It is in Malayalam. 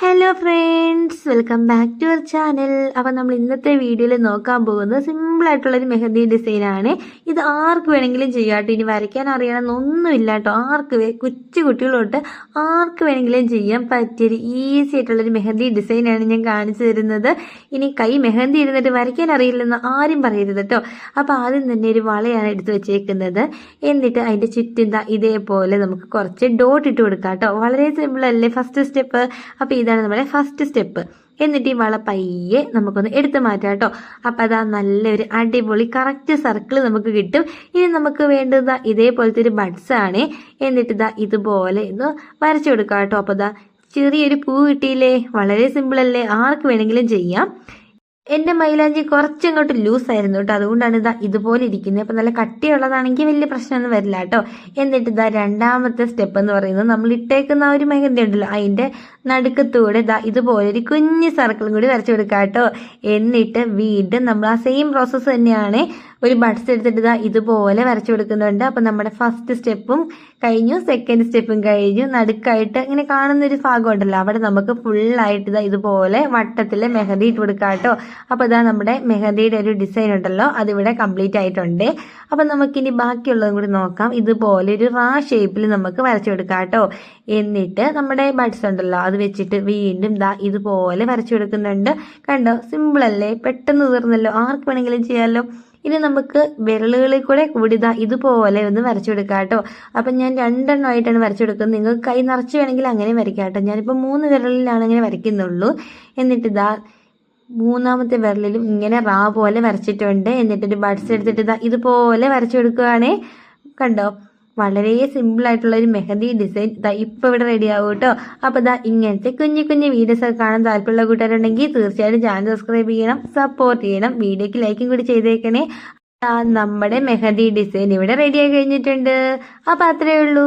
Hello friends welcome back to our channel അപ്പോൾ നമ്മൾ ഇന്നത്തെ വീഡിയോയിൽ നോക്കാൻ പോകുന്നത് സിമ്പിളായിട്ടുള്ളൊരു മെഹന്തി ഡിസൈനാണ് ഇത് ആർക്ക് വേണമെങ്കിലും ചെയ്യാം കേട്ടോ. ഇനി വരയ്ക്കാൻ അറിയണമെന്നൊന്നുമില്ല കേട്ടോ. ആർക്ക് കൊച്ചു കുട്ടികളോട്ട് ആർക്ക് വേണമെങ്കിലും ചെയ്യാൻ പറ്റിയൊരു ഈസി ആയിട്ടുള്ളൊരു മെഹന്തി ഡിസൈനാണ് ഞാൻ കാണിച്ചു തരുന്നത്. ഇനി കൈ മെഹന്തി ഇരുന്നിട്ട് വരയ്ക്കാൻ അറിയില്ലെന്ന് ആരും പറയരുത് കേട്ടോ. അപ്പോൾ ആദ്യം തന്നെ ഒരു വളയാണ് എടുത്തു വെച്ചേക്കുന്നത്. എന്നിട്ട് അതിന്റെ ചുറ്റും ഇതേപോലെ നമുക്ക് കുറച്ച് ഡോട്ട് ഇട്ട് കൊടുക്കാം കേട്ടോ. വളരെ സിമ്പിൾ അല്ലേ? ഫസ്റ്റ് സ്റ്റെപ്പ് അപ്പോൾ ഇതാണ് നമ്മുടെ ഫസ്റ്റ് സ്റ്റെപ്പ് എന്നിട്ട് ഈ വള പയ്യെ നമുക്കൊന്ന് എടുത്തു മാറ്റാം കേട്ടോ. അപ്പം അതാ നല്ലൊരു അടിപൊളി കറക്റ്റ് സർക്കിൾ നമുക്ക് കിട്ടും. ഇനി നമുക്ക് വേണ്ടത് ഇതേപോലത്തെ ഒരു ബഡ്സ് ആണ്. എന്നിട്ട് ഇതാ ഇതുപോലെ ഒന്ന് വരച്ചു കൊടുക്കാം കേട്ടോ. അപ്പോൾ ഇതാ ചെറിയൊരു പൂ കിട്ടിയില്ലേ? വളരെ സിമ്പിൾ അല്ലേ? ആർക്ക് വേണമെങ്കിലും ചെയ്യാം. എന്റെ മൈലാഞ്ചി കുറച്ചങ്ങോട്ട് ലൂസ് ആയിരുന്നു കേട്ടോ. അതുകൊണ്ടാണ് ഇതാ ഇതുപോലെ ഇരിക്കുന്നത്. അപ്പം നല്ല കട്ടിയുള്ളതാണെങ്കിൽ വലിയ പ്രശ്നമൊന്നും വരില്ല കേട്ടോ. എന്നിട്ട് ഇതാ രണ്ടാമത്തെ സ്റ്റെപ്പ് എന്ന് പറയുന്നത് നമ്മൾ ഇട്ടേക്കുന്ന ആ ഒരു മെഹന്തി ഉണ്ടല്ലോ. അതിന്റെ നടുക്കത്തൂടെ ഇതാ ഇതുപോലെ ഒരു കുഞ്ഞ് സർക്കിളും കൂടി വരച്ചു കൊടുക്കാം കേട്ടോ. എന്നിട്ട് വീണ്ടും നമ്മൾ ആ സെയിം പ്രോസസ്സ് തന്നെയാണ് ഒരു ബഡ്സ് എടുത്തിട്ട് ഇതാ ഇതുപോലെ വരച്ചു കൊടുക്കുന്നുണ്ട്. അപ്പം നമ്മുടെ ഫസ്റ്റ് സ്റ്റെപ്പും കഴിഞ്ഞു. സെക്കൻഡ് സ്റ്റെപ്പും കഴിഞ്ഞു. നടുക്കായിട്ട് ഇങ്ങനെ കാണുന്ന ഒരു ഭാഗം ഉണ്ടല്ലോ. അവിടെ നമുക്ക് ഫുള്ളായിട്ട് ഇതാ ഇതുപോലെ വട്ടത്തിൽ മെഹന്തി ഇട്ട് കൊടുക്കാം കേട്ടോ. അപ്പോൾ ഇതാ നമ്മുടെ മെഹന്തിയുടെ ഒരു ഡിസൈൻ ഉണ്ടല്ലോ. അതിവിടെ കംപ്ലീറ്റ് ആയിട്ടുണ്ട്. അപ്പം നമുക്കിനി ബാക്കിയുള്ളതും കൂടി നോക്കാം. ഇതുപോലെ ഒരു റാ ഷേപ്പിൽ നമുക്ക് വരച്ചു കൊടുക്കാം കേട്ടോ. എന്നിട്ട് നമ്മുടെ ബഡ്സ് ഉണ്ടല്ലോ. അത് വെച്ചിട്ട് വീണ്ടും ദാ ഇതുപോലെ വരച്ചു കൊടുക്കുന്നുണ്ട്. കണ്ടോ? സിമ്പിൾ അല്ലേ? പെട്ടെന്ന് തീർന്നല്ലോ. ആർക്ക് വേണമെങ്കിലും ചെയ്യാമല്ലോ ഇനി നമുക്ക് വിരലുകളിൽ കൂടെ കൂടി ദാ ഇതുപോലെ ഒന്ന് വരച്ചു കൊടുക്കാം കേട്ടോ. അപ്പം ഞാൻ രണ്ടെണ്ണമായിട്ടാണ് വരച്ചു കൊടുക്കുന്നത് നിങ്ങൾക്ക് കൈ നിറച്ച് വേണമെങ്കിൽ അങ്ങനെ വരയ്ക്കാം കേട്ടോ. ഞാനിപ്പോൾ മൂന്ന് വിരലിലാണ് ഇങ്ങനെ വരയ്ക്കുന്നുള്ളൂ. എന്നിട്ട് ഇതാ മൂന്നാമത്തെ വിരലിലും ഇങ്ങനെ റാ പോലെ വരച്ചിട്ടുണ്ട്. എന്നിട്ടൊരു ബഡ്സ് എടുത്തിട്ട് ഇതാ ഇതുപോലെ വരച്ചു കൊടുക്കുകയാണേ കണ്ടോ? വളരെ സിമ്പിൾ ആയിട്ടുള്ള ഒരു മെഹന്തി ഡിസൈൻ ഇതാ ഇപ്പോൾ ഇവിടെ റെഡി ആവും കേട്ടോ അപ്പോൾ ഇതാ ഇങ്ങനത്തെ കുഞ്ഞു കുഞ്ഞു വീഡിയോസ് ഒക്കെ കാണാൻ താല്പര്യമുള്ള കൂട്ടുകാരുണ്ടെങ്കിൽ തീർച്ചയായിട്ടും ചാനൽ സബ്സ്ക്രൈബ് ചെയ്യണം സപ്പോർട്ട് ചെയ്യണം വീഡിയോക്ക് ലൈക്കും കൂടി ചെയ്തേക്കണേ. നമ്മുടെ മെഹന്തി ഡിസൈൻ ഇവിടെ റെഡി ആയി കഴിഞ്ഞിട്ടുണ്ട്. അപ്പോൾ അത്രയേ ഉള്ളൂ.